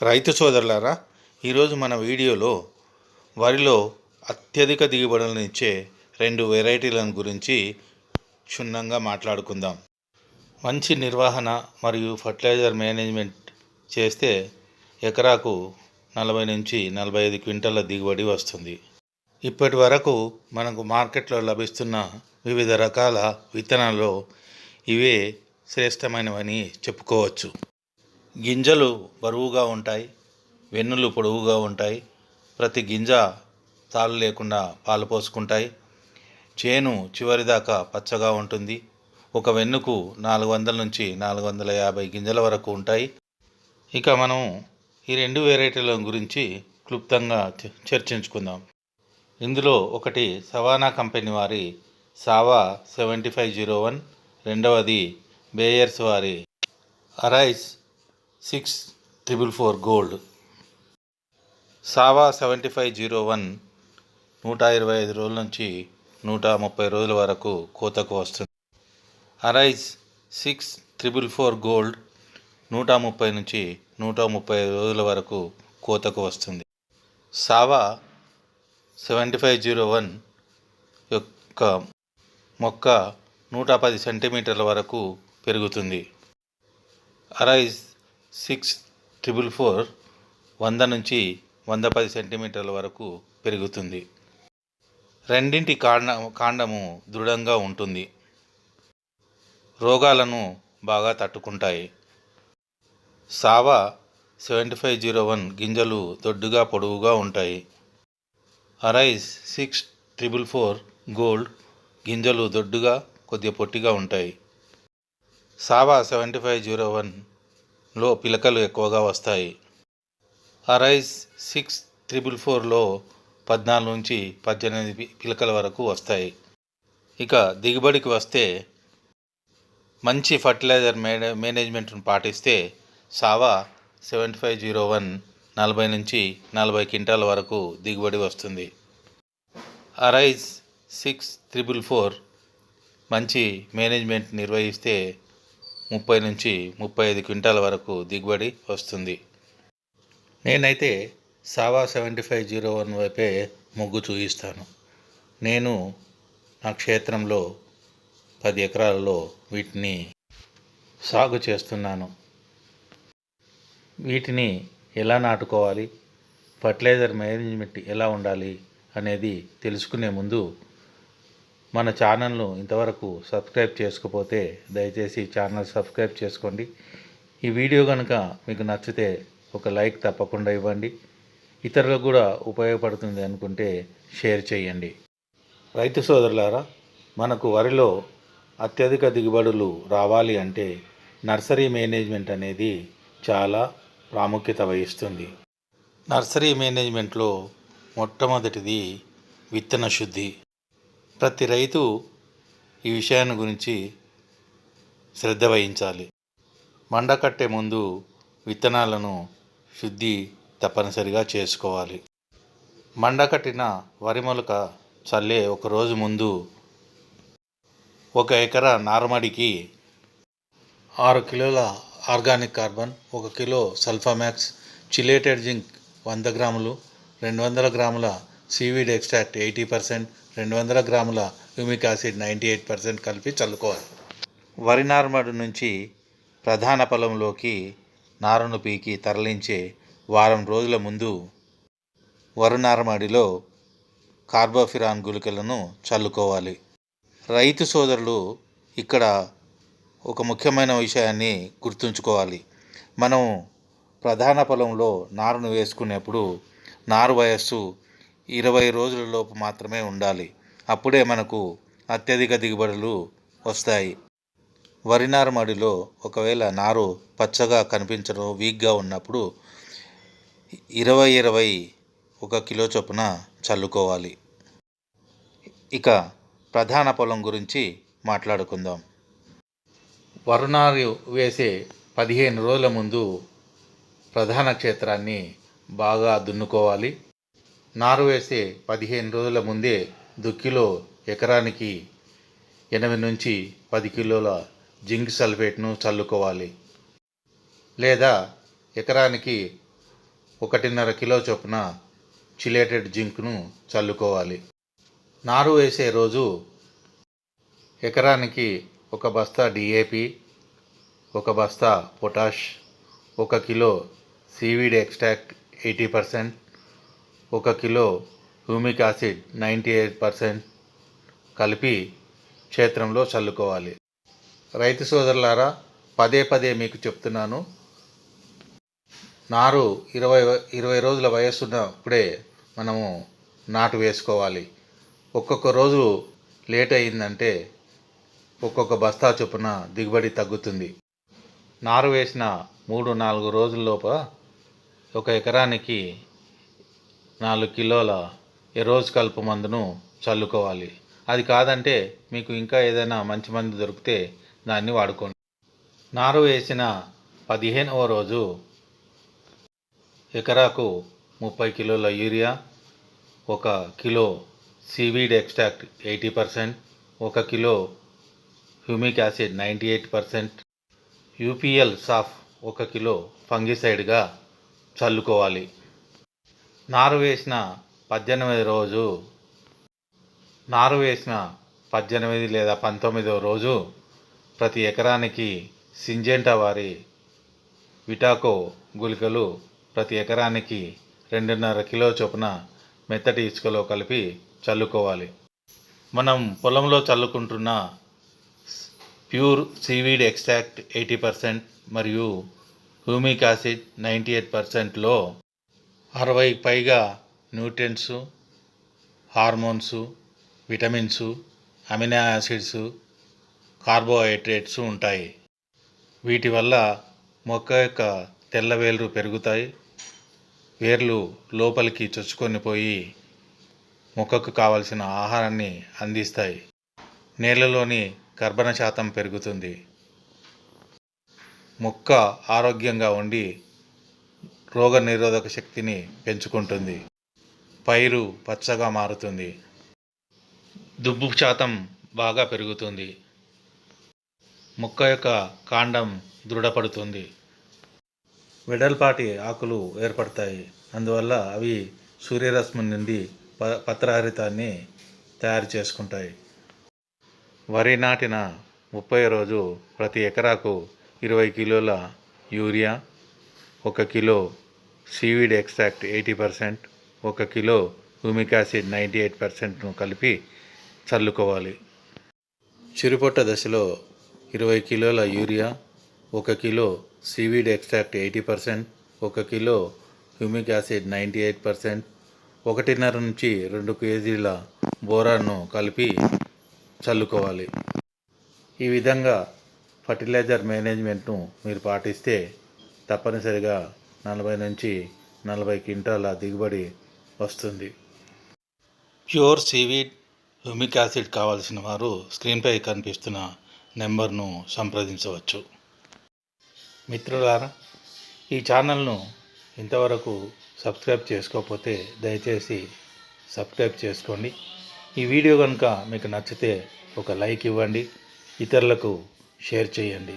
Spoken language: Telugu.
రైతు సోదరులారా ఈరోజు మన వీడియోలో వరిలో అత్యధిక దిగుబడులను ఇచ్చే రెండు వెరైటీలను గురించి క్షుణ్ణంగా మాట్లాడుకుందాం. మంచి నిర్వహణ మరియు ఫర్టిలైజర్ మేనేజ్మెంట్ చేస్తే ఎకరాకు నలభై నుంచి నలభై ఐదు క్వింటాల దిగుబడి వస్తుంది. ఇప్పటి వరకు మనకు మార్కెట్లో లభిస్తున్న వివిధ రకాల విత్తనాల్లో ఇవే శ్రేష్టమైనవని చెప్పుకోవచ్చు. గింజలు బరువుగా ఉంటాయి వెన్నులు పొడవుగా ఉంటాయి ప్రతి గింజ తాళ్ళు లేకుండా పాలు పోసుకుంటాయి. చేను చివరిదాకా పచ్చగా ఉంటుంది. ఒక వెన్నుకు నాలుగు వందల నుంచి నాలుగు వందల యాభై గింజల వరకు ఉంటాయి. ఇక మనం ఈ రెండు వెరైటీల గురించి క్లుప్తంగా చ- చర్చించుకుందాం. ఇందులో ఒకటి సవానా కంపెనీ వారి సావా సెవెంటీ ఫైవ్ జీరో వన్ రెండవది బేయర్స్ వారి Arize six triple four Gold. సావా seventy five zero one నూట ఇరవై ఐదు రోజుల నుంచి నూట ముప్పై రోజుల వరకు కోతకు వస్తుంది. Arize six triple four gold నూట ముప్పై నుంచి నూట ముప్పై రోజుల వరకు కోతకు వస్తుంది. సావా సెవెంటీ ఫైవ్ జీరో వన్ యొక్క మొక్క నూట పది సెంటీమీటర్ల వరకు పెరుగుతుంది. అరైజ్ సిక్స్ ట్రిపుల్ ఫోర్ వంద నుంచి వంద పది సెంటీమీటర్ల వరకు పెరుగుతుంది. రెండింటి కాండ కాండము దృఢంగా ఉంటుంది. రోగాలను బాగా తట్టుకుంటాయి. సావా సెవెంటీ ఫైవ్ జీరో వన్ గింజలు దొడ్డుగా పొడవుగా ఉంటాయి. Arize six triple four Gold గింజలు దొడ్డుగా కొద్దిగా పొట్టిగా ఉంటాయి. సావా సెవెంటీ ఫైవ్ జీరో వన్ లో పిలకలు ఎక్కువగా వస్తాయి. అరైజ్ సిక్స్ త్రిబుల్ ఫోర్లో పద్నాలుగు నుంచి పద్దెనిమిది పిలకల వరకు వస్తాయి. ఇక దిగుబడికి వస్తే మంచి ఫర్టిలైజర్ మేనే మేనేజ్మెంట్ను పాటిస్తే సావా సెవెంటీ ఫైవ్ జీరో వన్ నలభై నుంచి నలభై క్వింటాల వరకు దిగుబడి వస్తుంది. అరైజ్ సిక్స్ త్రిబుల్ ఫోర్ మంచి మేనేజ్మెంట్ నిర్వహిస్తే ముప్పై నుంచి ముప్పై ఐదు క్వింటాల వరకు దిగుబడి వస్తుంది. నేనైతే సావా సెవెంటీ ఫైవ్ జీరో వన్ వైపే మొగ్గు చూపిస్తాను నేను నా క్షేత్రంలో పది ఎకరాలలో వీటిని సాగు చేస్తున్నాను. వీటిని ఎలా నాటుకోవాలి? ఫర్టిలైజర్ మేనేజ్మెంట్ ఎలా ఉండాలి? అనేది తెలుసుకునే ముందు మన ఛానల్ను ఇంతవరకు సబ్స్క్రైబ్ చేసుకోకపోతే దయచేసి ఛానల్ సబ్స్క్రైబ్ చేసుకోండి. ఈ వీడియో కనుక మీకు నచ్చితే ఒక లైక్ తప్పకుండా ఇవ్వండి. ఇతరులకు కూడా ఉపయోగపడుతుంది అనుకుంటే షేర్ చేయండి. రైతు సోదరులారా మనకు వరిలో అత్యధిక దిగుబడులు రావాలి అంటే నర్సరీ మేనేజ్మెంట్ అనేది చాలా ప్రాముఖ్యత వహిస్తుంది. నర్సరీ మేనేజ్మెంట్లో మొట్టమొదటిది విత్తన శుద్ధి. ప్రతి రైతు ఈ విషయాన్ని గురించి శ్రద్ధ వహించాలి. మండ కట్టే ముందు విత్తనాలను శుద్ధి తప్పనిసరిగా చేసుకోవాలి. మండ కట్టిన వరి మొలక చల్లే ఒక రోజు ముందు ఒక ఎకరా నారుమడికి ఆరు కిలోల ఆర్గానిక్ కార్బన్ ఒక కిలో సల్ఫామాక్స్ చిలేటెడ్ జింక్ వంద గ్రాములు రెండు వందల గ్రాముల సీవీడ్ ఎక్స్ట్రాక్ట్ ఎయిటీ పర్సెంట్ రెండు వందల గ్రాముల humic acid ninety eight percent కలిపి చల్లుకోవాలి. వరి నారుమడి నుంచి ప్రధాన పొలంలోకి నారును పీకి తరలించే వారం రోజుల ముందు వరి నారుమడిలో కార్బోఫిరాన్ గుళికలను చల్లుకోవాలి. రైతు సోదరులు ఇక్కడ ఒక ముఖ్యమైన విషయాన్ని గుర్తుంచుకోవాలి. మనం ప్రధాన పొలంలో నారును వేసుకునేప్పుడు నారు వయస్సు ఇరవై రోజుల లోపు మాత్రమే ఉండాలి. అప్పుడే మనకు అత్యధిక దిగుబడులు వస్తాయి. వరి నారు మడిలో ఒకవేళ నారు పచ్చగా కనిపించడం వీక్గా ఉన్నప్పుడు ఇరవై ఇరవై ఒక కిలో చొప్పున చల్లుకోవాలి. ఇక ప్రధాన పొలం గురించి మాట్లాడుకుందాం. వరుణారు వేసే పదిహేను రోజుల ముందు ప్రధాన క్షేత్రాన్ని బాగా దున్నుకోవాలి. నారు వేసే పదిహేను రోజుల ముందే దుక్కిలో ఎకరానికి ఎనిమిది నుంచి పది కిలోల జింక్ సల్ఫేట్ను చల్లుకోవాలి. లేదా ఎకరానికి ఒకటిన్నర కిలో చొప్పున చిలేటెడ్ జింక్ను చల్లుకోవాలి. నారు వేసే రోజు ఎకరానికి ఒక బస్తా డిఏపి ఒక బస్తా పొటాష్ ఒక kilo seaweed extract eighty percent ఒక kilo humic acid ninety eight percent కలిపి క్షేత్రంలో చల్లుకోవాలి. రైతు సోదరులారా పదే పదే మీకు చెప్తున్నాను. నారు ఇరవై ఇరవై రోజుల వయస్సున్నప్పుడే మనము నాటు వేసుకోవాలి. ఒక్కొక్క రోజు లేట్ అయిందంటే ఒక్కొక్క బస్తా చొప్పున దిగుబడి తగ్గుతుంది. నారు వేసిన మూడు నాలుగు రోజుల్లోప ఒక ఎకరానికి నాలుగు కిలోల ఎరోజ్ కలుపు మందును చల్లుకోవాలి. అది కాదంటే మీకు ఇంకా ఏదైనా మంచి మందు దొరికితే దాన్ని వాడుకోండి. నారు వేసిన పదిహేనవ రోజు ఎకరాకు ముప్పై కిలోల యూరియా ఒక kilo seaweed extract eighty percent ఒక kilo humic acid ninety eight percent UPL Saaf ఒక కిలో ఫంగిసైడ్గా చల్లుకోవాలి. నారు వేసిన పద్దెనిమిది రోజు. నారు వేసిన పద్దెనిమిది లేదా పంతొమ్మిదవ రోజు ప్రతి ఎకరానికి సింజెంటా వారి విటాకో గుళికలు ప్రతి ఎకరానికి రెండున్నర కిలో చొప్పున మెత్తటి ఇసుకలో కలిపి చల్లుకోవాలి. మనం పొలంలో చల్లుకుంటున్న pure seaweed extract eighty percent మరియు హ్యూమిక్ యాసిడ్ నైంటీ ఎయిట్ పర్సెంట్లో అరవై పైగా nutrients hormones vitamins amino acids carbohydrates ఉంటాయి. వీటి వల్ల మొక్క యొక్క తెల్ల వేర్లు పెరుగుతాయి. వేర్లు లోపలికి చొచ్చుకొని పోయి మొక్కకు కావలసిన ఆహారాన్ని అందిస్తాయి. నేలలోని కర్బన శాతం పెరుగుతుంది. మొక్క ఆరోగ్యంగా ఉండి రోగ నిరోధక శక్తిని పెంచుకుంటుంది. పైరు పచ్చగా మారుతుంది. దుబ్బు శాతం బాగా పెరుగుతుంది. మొక్క యొక్క కాండం దృఢపడుతుంది. వెడల్పాటి ఆకులు ఏర్పడతాయి. అందువల్ల అవి సూర్యరశ్మి నుండి ప పత్రహరితాన్ని తయారు చేసుకుంటాయి. వరి నాటిన ముప్పై రోజు ప్రతి ఎకరాకు ఇరవై కిలోల యూరియా ఒక kilo seaweed extract eighty percent ఒక kilo humic acid ninety eight పర్సెంట్ను కలిపి చల్లుకోవాలి. చిరుపొట్ట దశలో ఇరవై కిలోల యూరియా ఒక kilo seaweed extract eighty percent ఒక kilo humic acid ninety eight percent ఒకటిన్నర నుంచి రెండు కేజీల బోరాను కలిపి చల్లుకోవాలి. ఈ విధంగా ఫర్టిలైజర్ మేనేజ్మెంట్ను మీరు పాటిస్తే తప్పనిసరిగా నలభై నుంచి నలభై క్వింటాల దిగుబడి వస్తుంది. ప్యూర్ సీవీడ్ హ్యూమిక్ యాసిడ్ కావాల్సిన వారు స్క్రీన్పై కనిపిస్తున్న నెంబర్ను సంప్రదించవచ్చు. మిత్రులారా ఈ ఛానల్ను ఇంతవరకు సబ్స్క్రైబ్ చేసుకోకపోతే దయచేసి సబ్స్క్రైబ్ చేసుకోండి. ఈ వీడియో కనుక మీకు నచ్చితే ఒక లైక్ ఇవ్వండి ఇతరులకు షేర్ చేయండి.